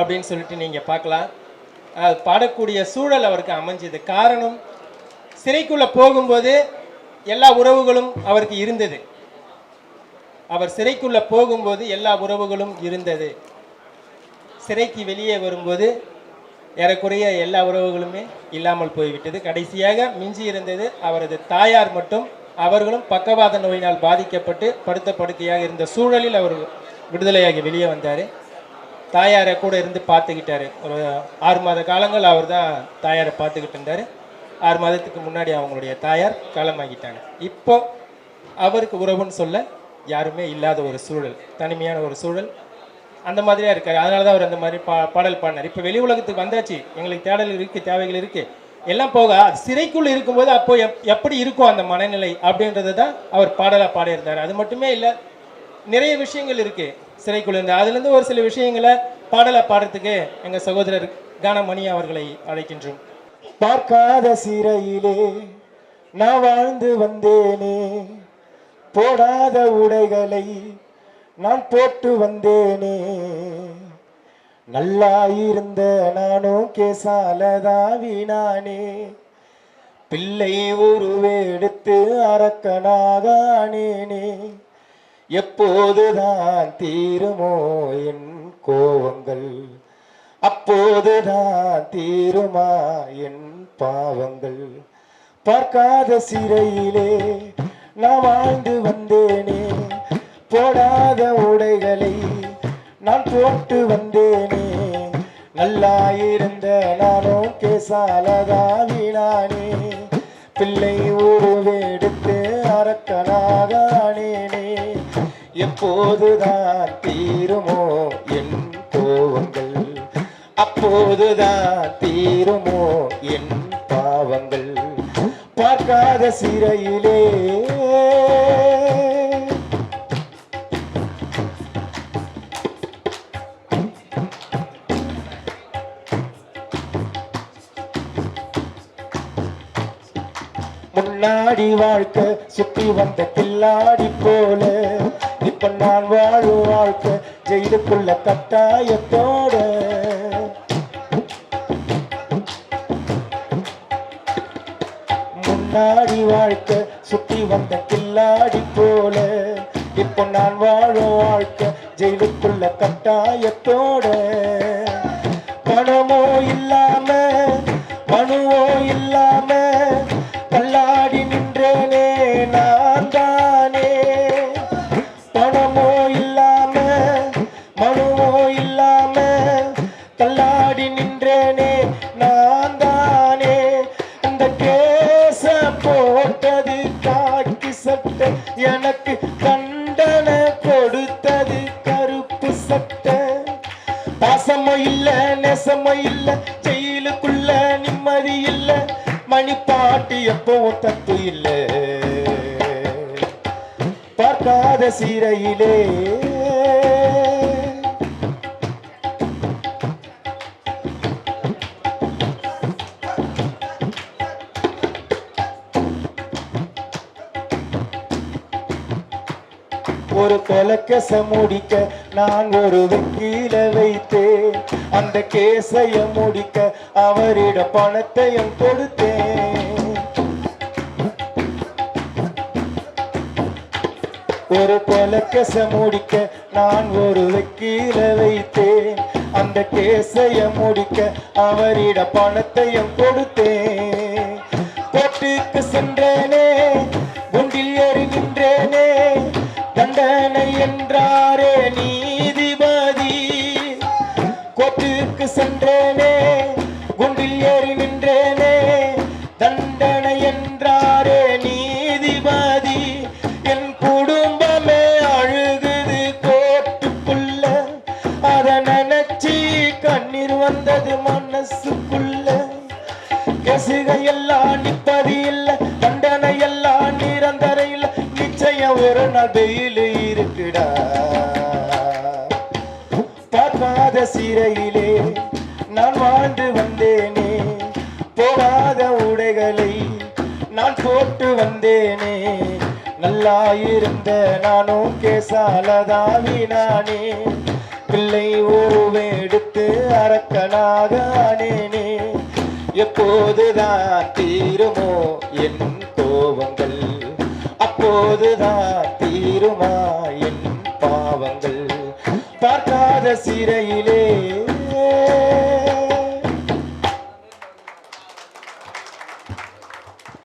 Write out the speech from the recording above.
அப்படின்னு சொல்லிட்டு நீங்கள் பார்க்கலாம். அது பாடக்கூடிய சூழல் அவருக்கு அமைஞ்சது. காரணம் சிறைக்குள்ளே போகும்போது எல்லா உறவுகளும் அவருக்கு இருந்தது. அவர் சிறைக்குள்ளே போகும்போது எல்லா உறவுகளும் இருந்தது. சிறைக்கு வெளியே வரும்போது ஏறக்குறைய எல்லா உறவுகளுமே இல்லாமல் போய்விட்டது. கடைசியாக மிஞ்சி இருந்தது அவரது தாயார் மட்டும். அவர்களும் பக்கவாத நோயினால் பாதிக்கப்பட்டு படுத்த படுக்கையாக இருந்த சூழலில் அவர் விடுதலையாகி வெளியே வந்தார். தாயாரை கூட இருந்து பார்த்துக்கிட்டாரு. ஒரு ஆறு மாத காலங்கள் அவர் தான் தாயாரை பார்த்துக்கிட்டு இருந்தார். ஆறு மாதத்துக்கு முன்னாடி அவங்களுடைய தாயார் காலமாகிட்டாங்க. இப்போ அவருக்கு உறவுன்னு சொல்ல யாருமே இல்லாத ஒரு சூழல் தனிமையான ஒரு சூழல். அந்த மாதிரியாக இருக்கார். அதனால தான் அவர் அந்த மாதிரி பா பாடல் பாடினார். இப்போ வெளி உலகத்துக்கு வந்தாச்சு. எங்களுக்கு தேடல் இருக்குது தேவைகள் இருக்குது எல்லாம் போக அது சிறைக்குள்ள இருக்கும்போது அப்போ எப் எப்படி இருக்கும் அந்த மனநிலை அப்படின்றத தான் அவர் பாடலாக பாடியிருந்தார். அது மட்டுமே இல்லை நிறைய விஷயங்கள் இருக்குது சிறைக்குள் இருந்து அதுலேருந்து ஒரு சில விஷயங்களை பாடலை பாடுறதுக்கு எங்கள் சகோதரர் கானமணி அவர்களை அழைக்கின்றோம். பார்க்காத சிறையிலே நான் வாழ்ந்து வந்தேனே. போடாத உடைகளை நான் போட்டு வந்தேனே. நல்லா இருந்த நானும் கேசாலதான் வீணானே. பிள்ளை உருவெடுத்து அரக்கனாகானேனே எப்போதுதான் தீருமோ என் கோவங்கள் அப்போதுதான் தீருமா என் பாவங்கள்? பார்க்காத சிறையிலே நான் வாழ்ந்து வந்தேனே. போடாத உடைகளை நான் போட்டு வந்தேனே. நல்லா இருந்த நானும் கேசாலதா பிள்ளை உருவெடுத்து அப்போதுதான் தீருமோ என் கோவங்கள் அப்போதுதான் தீருமோ என் பாவங்கள்? பார்க்காத சிறையிலே. முன்னாடி வாழ்க்கை சுத்தி வந்த கில்லாடி போல. கண்ணால் வாழும் வாழ்க்கை ஜெயிலுக்குள்ள கட்டாயத்தோட. முன்னாடி வாழ்க்கை சுத்தி வந்த கில்லாடி போல. இப்போ நான் வாழும் வாழ்க்கை ஜெயிலுக்குள்ள கட்டாயத்தோட. பணமோ இல்லாம பணுவோ இல்லாம தள்ளாடி நின்றேனே நான் தானே அந்த கேச போட்டது காக்கி சட்டை எனக்கு தண்டனை கொடுத்தது கருப்பு சட்டை. பாசமோ இல்ல நெசமோ இல்ல ஜெயிலுக்குள்ள நிம்மதி இல்ல மணி பாட்டு எப்பவும் தப்பு இல்ல. பார்க்காத சீரையிலே. ஒரு கொலக்கச முடிக்க நான் ஒரு வக்கீல வைத்தேன். அந்த கேசைய முடிக்க அவரிட பணத்தையும் கொடுத்தேன். ஒரு கொலக்கச முடிக்க நான் ஒரு வக்கீல வைத்தேன். அந்த கேசைய முடிக்க அவரிட பணத்தையும் கொடுத்தேன். கோர்ட்டுக்கு சென்றேனே குண்டில் எறிந்து என்றாரே நீதிபதி. கோர்ட்டுக்கு சென்றேனே குண்டில் ஏறி நின்றேனே தண்டனை என்றாரே நீதிபதி. என் குடும்பமே அழுகுது கோர்ட்டுக்குள்ள அத நினைச்சி கண்ணீர் வந்தது மனசுக்குள்ள. கசுகை சிறையிலே நான் வாழ்ந்து வந்தேனே. போகாத உடைகளை நான் போட்டு வந்தேனே. நல்லா நானும் கேசாலதாவி நானே பிள்ளை எடுத்து அரக்கனாக ஆனேனே எப்போதுதான் தீருமோ என் கோபங்கள்? அப்போதுதான் தீருமா என் பாவங்கள்? பார்க்காத சிறையிலே